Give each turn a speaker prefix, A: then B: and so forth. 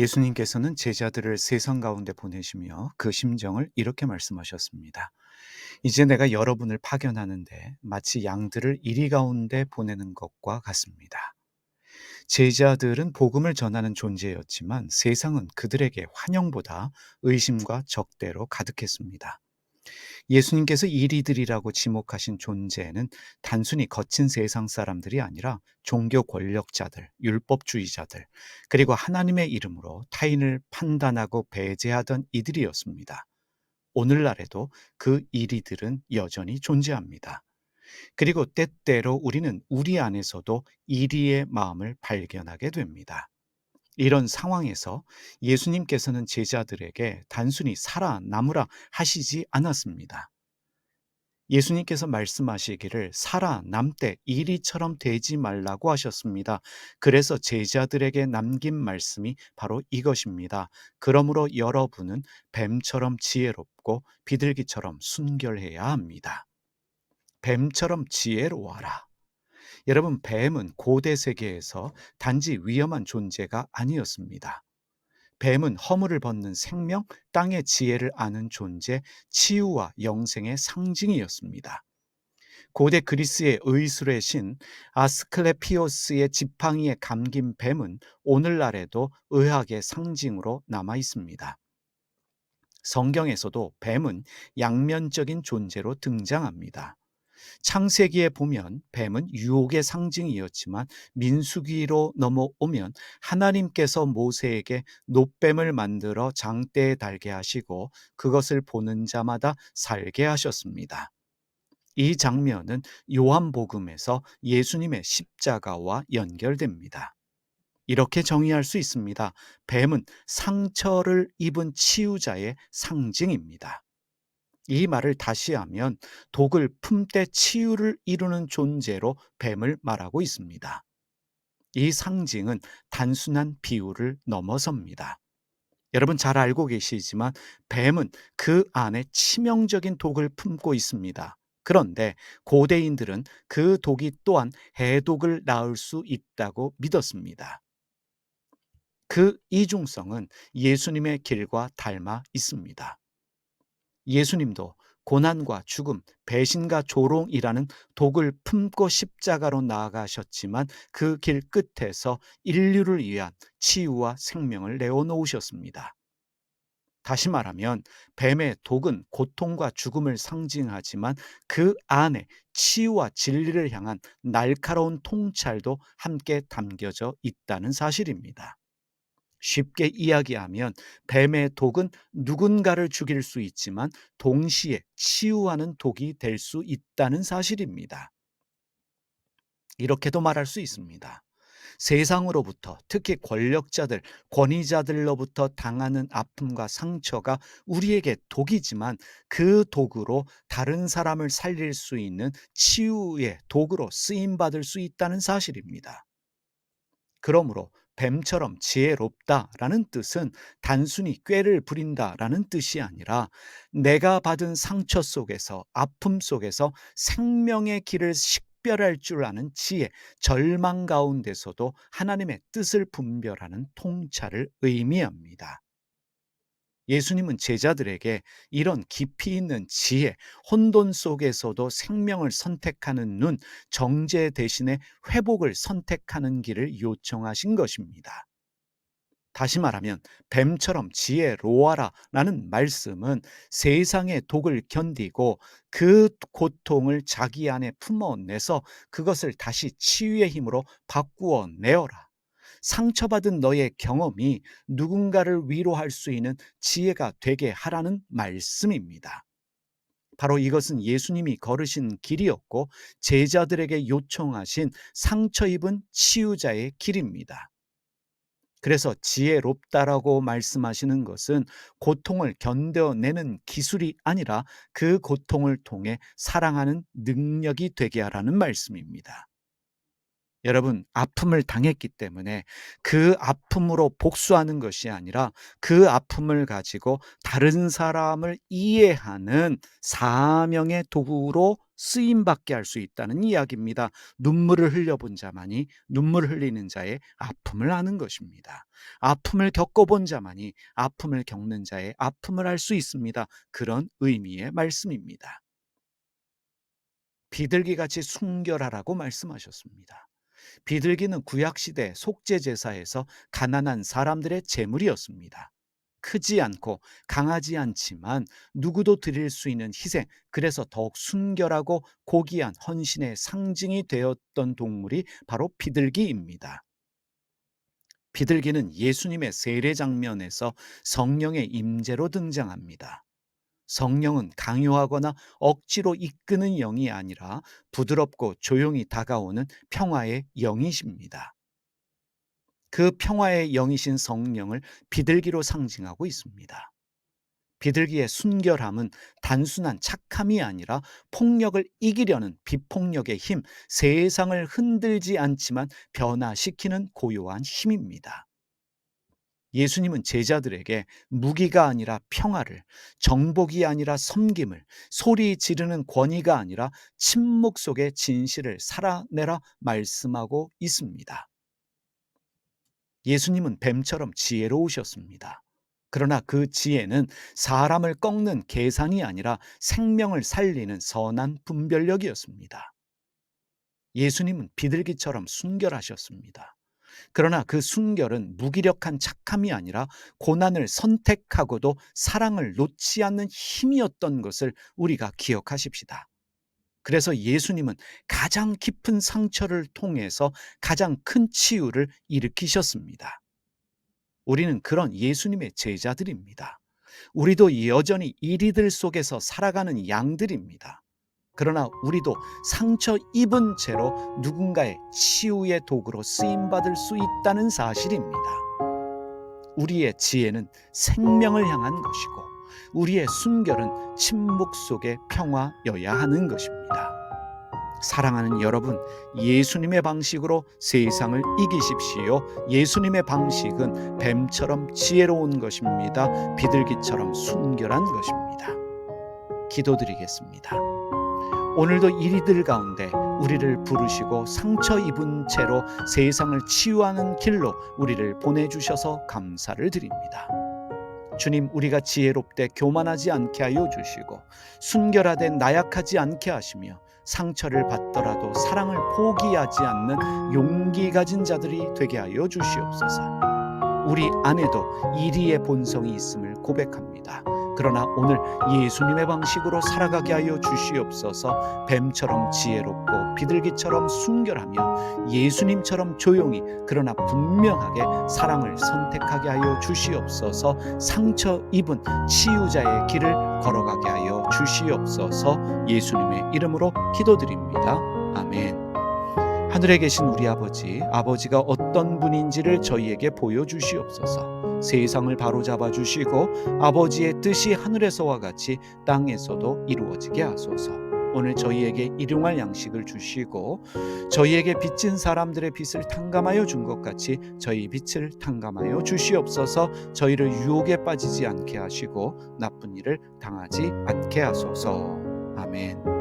A: 예수님께서는 제자들을 세상 가운데 보내시며 그 심정을 이렇게 말씀하셨습니다. 이제 내가 여러분을 파견하는데 마치 양들을 이리 가운데 보내는 것과 같습니다. 제자들은 복음을 전하는 존재였지만 세상은 그들에게 환영보다 의심과 적대로 가득했습니다. 예수님께서 이리들이라고 지목하신 존재는 단순히 거친 세상 사람들이 아니라 종교 권력자들, 율법주의자들, 그리고 하나님의 이름으로 타인을 판단하고 배제하던 이들이었습니다. 오늘날에도 그 이리들은 여전히 존재합니다. 그리고 때때로 우리는 우리 안에서도 이리의 마음을 발견하게 됩니다. 이런 상황에서 예수님께서는 제자들에게 단순히 살아남으라 하시지 않았습니다. 예수님께서 말씀하시기를 살아남되 이리처럼 되지 말라고 하셨습니다. 그래서 제자들에게 남긴 말씀이 바로 이것입니다. 그러므로 여러분은 뱀처럼 지혜롭고 비둘기처럼 순결해야 합니다. 뱀처럼 지혜로워라. 여러분, 뱀은 고대 세계에서 단지 위험한 존재가 아니었습니다. 뱀은 허물을 벗는 생명, 땅의 지혜를 아는 존재, 치유와 영생의 상징이었습니다. 고대 그리스의 의술의 신 아스클레피오스의 지팡이에 감긴 뱀은 오늘날에도 의학의 상징으로 남아 있습니다. 성경에서도 뱀은 양면적인 존재로 등장합니다. 창세기에 보면 뱀은 유혹의 상징이었지만 민수기로 넘어오면 하나님께서 모세에게 노뱀을 만들어 장대에 달게 하시고 그것을 보는 자마다 살게 하셨습니다. 이 장면은 요한복음에서 예수님의 십자가와 연결됩니다. 이렇게 정의할 수 있습니다. 뱀은 상처를 입은 치유자의 상징입니다. 이 말을 다시 하면 독을 품때 치유를 이루는 존재로 뱀을 말하고 있습니다. 이 상징은 단순한 비유를 넘어섭니다. 여러분 잘 알고 계시지만 뱀은 그 안에 치명적인 독을 품고 있습니다. 그런데 고대인들은 그 독이 또한 해독을 낳을 수 있다고 믿었습니다. 그 이중성은 예수님의 길과 닮아 있습니다. 예수님도 고난과 죽음, 배신과 조롱이라는 독을 품고 십자가로 나아가셨지만 그 길 끝에서 인류를 위한 치유와 생명을 내어놓으셨습니다. 다시 말하면 뱀의 독은 고통과 죽음을 상징하지만 그 안에 치유와 진리를 향한 날카로운 통찰도 함께 담겨져 있다는 사실입니다. 쉽게 이야기하면 뱀의 독은 누군가를 죽일 수 있지만 동시에 치유하는 독이 될 수 있다는 사실입니다. 이렇게도 말할 수 있습니다. 세상으로부터 특히 권력자들, 권위자들로부터 당하는 아픔과 상처가 우리에게 독이지만 그 독으로 다른 사람을 살릴 수 있는 치유의 독으로 쓰임 받을 수 있다는 사실입니다. 그러므로 뱀처럼 지혜롭다라는 뜻은 단순히 꾀를 부린다라는 뜻이 아니라 내가 받은 상처 속에서 아픔 속에서 생명의 길을 식별할 줄 아는 지혜, 절망 가운데서도 하나님의 뜻을 분별하는 통찰을 의미합니다. 예수님은 제자들에게 이런 깊이 있는 지혜, 혼돈 속에서도 생명을 선택하는 눈, 정죄 대신에 회복을 선택하는 길을 요청하신 것입니다. 다시 말하면 뱀처럼 지혜로워라 라는 말씀은 세상의 독을 견디고 그 고통을 자기 안에 품어내서 그것을 다시 치유의 힘으로 바꾸어 내어라. 상처받은 너의 경험이 누군가를 위로할 수 있는 지혜가 되게 하라는 말씀입니다. 바로 이것은 예수님이 걸으신 길이었고 제자들에게 요청하신 상처 입은 치유자의 길입니다. 그래서 지혜롭다라고 말씀하시는 것은 고통을 견뎌내는 기술이 아니라 그 고통을 통해 사랑하는 능력이 되게 하라는 말씀입니다. 여러분, 아픔을 당했기 때문에 그 아픔으로 복수하는 것이 아니라 그 아픔을 가지고 다른 사람을 이해하는 사명의 도구로 쓰임받게 할 수 있다는 이야기입니다. 눈물을 흘려본 자만이 눈물 흘리는 자의 아픔을 아는 것입니다. 아픔을 겪어본 자만이 아픔을 겪는 자의 아픔을 알 수 있습니다. 그런 의미의 말씀입니다. 비둘기같이 순결하라고 말씀하셨습니다. 비둘기는 구약시대 속죄제사에서 가난한 사람들의 제물이었습니다. 크지 않고 강하지 않지만 누구도 드릴 수 있는 희생, 그래서 더욱 순결하고 고귀한 헌신의 상징이 되었던 동물이 바로 비둘기입니다. 비둘기는 예수님의 세례 장면에서 성령의 임재로 등장합니다. 성령은 강요하거나 억지로 이끄는 영이 아니라 부드럽고 조용히 다가오는 평화의 영이십니다. 그 평화의 영이신 성령을 비둘기로 상징하고 있습니다. 비둘기의 순결함은 단순한 착함이 아니라 폭력을 이기려는 비폭력의 힘, 세상을 흔들지 않지만 변화시키는 고요한 힘입니다. 예수님은 제자들에게 무기가 아니라 평화를, 정복이 아니라 섬김을, 소리 지르는 권위가 아니라 침묵 속의 진실을 살아내라 말씀하고 있습니다. 예수님은 뱀처럼 지혜로우셨습니다. 그러나 그 지혜는 사람을 꺾는 계산이 아니라 생명을 살리는 선한 분별력이었습니다. 예수님은 비둘기처럼 순결하셨습니다. 그러나 그 순결은 무기력한 착함이 아니라 고난을 선택하고도 사랑을 놓지 않는 힘이었던 것을 우리가 기억하십시다. 그래서 예수님은 가장 깊은 상처를 통해서 가장 큰 치유를 일으키셨습니다. 우리는 그런 예수님의 제자들입니다. 우리도 여전히 이리들 속에서 살아가는 양들입니다. 그러나 우리도 상처 입은 채로 누군가의 치유의 도구로 쓰임받을 수 있다는 사실입니다. 우리의 지혜는 생명을 향한 것이고 우리의 순결은 침묵 속의 평화여야 하는 것입니다. 사랑하는 여러분, 예수님의 방식으로 세상을 이기십시오. 예수님의 방식은 뱀처럼 지혜로운 것입니다. 비둘기처럼 순결한 것입니다. 기도드리겠습니다. 오늘도 이리들 가운데 우리를 부르시고 상처 입은 채로 세상을 치유하는 길로 우리를 보내주셔서 감사를 드립니다. 주님, 우리가 지혜롭되 교만하지 않게 하여 주시고 순결하되 나약하지 않게 하시며 상처를 받더라도 사랑을 포기하지 않는 용기 가진 자들이 되게 하여 주시옵소서. 우리 안에도 이리의 본성이 있음을 고백합니다. 그러나 오늘 예수님의 방식으로 살아가게 하여 주시옵소서 뱀처럼 지혜롭고 비둘기처럼 순결하며 예수님처럼 조용히 그러나 분명하게 사랑을 선택하게 하여 주시옵소서 상처 입은 치유자의 길을 걸어가게 하여 주시옵소서 예수님의 이름으로 기도드립니다. 아멘. 하늘에 계신 우리 아버지, 아버지가 어떤 분인지를 저희에게 보여주시옵소서. 세상을 바로잡아 주시고 아버지의 뜻이 하늘에서와 같이 땅에서도 이루어지게 하소서. 오늘 저희에게 일용할 양식을 주시고 저희에게 빚진 사람들의 빚을 탕감하여 준 것 같이 저희 빚을 탕감하여 주시옵소서. 저희를 유혹에 빠지지 않게 하시고 나쁜 일을 당하지 않게 하소서. 아멘.